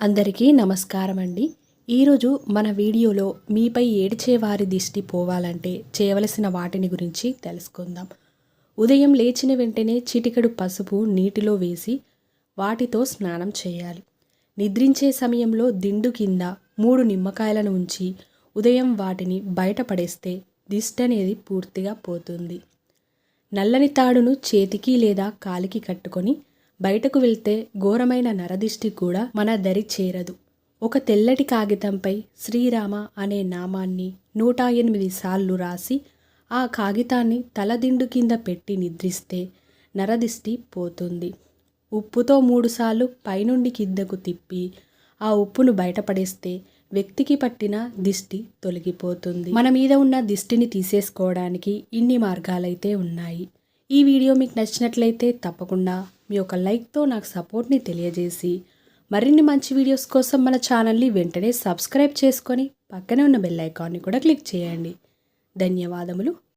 అందరికీ నమస్కారం అండి ఈరోజు మన వీడియోలో మీపై ఏడ్చేవారి దిష్టి పోవాలంటే చేయవలసిన వాటిని గురించి తెలుసుకుందాం. ఉదయం లేచిన వెంటనే చిటికెడు పసుపు నీటిలో వేసి వాటితో స్నానం చేయాలి. నిద్రించే సమయంలో దిండు కింద మూడు నిమ్మకాయలను ఉంచి ఉదయం వాటిని బయటపడేస్తే దిష్టి అనేది పూర్తిగా పోతుంది. నల్లని తాడును చేతికి లేదా కాలికి కట్టుకొని బయటకు వెళ్తే ఘోరమైన నరదిష్టి కూడా మన దరి చేరదు. ఒక తెల్లటి కాగితంపై శ్రీరామ అనే నామాన్ని నూట ఎనిమిది సార్లు రాసి ఆ కాగితాన్ని తలదిండు కింద పెట్టి నిద్రిస్తే నరదిష్టి పోతుంది. ఉప్పుతో మూడుసార్లు పైనుండి కిందకు తిప్పి ఆ ఉప్పును బయటపడేస్తే వ్యక్తికి పట్టిన దిష్టి తొలగిపోతుంది. మన మీద ఉన్న దిష్టిని తీసేసుకోవడానికి ఇన్ని మార్గాలైతే ఉన్నాయి. ఈ వీడియో మీకు నచ్చినట్లయితే తప్పకుండా మీ యొక్క లైక్తో నాకు సపోర్ట్ని తెలియజేసి మరిన్ని మంచి వీడియోస్ కోసం మన ఛానల్ని వెంటనే సబ్స్క్రైబ్ చేసుకొని పక్కనే ఉన్న బెల్ ఐకాన్ని కూడా క్లిక్ చేయండి. ధన్యవాదములు.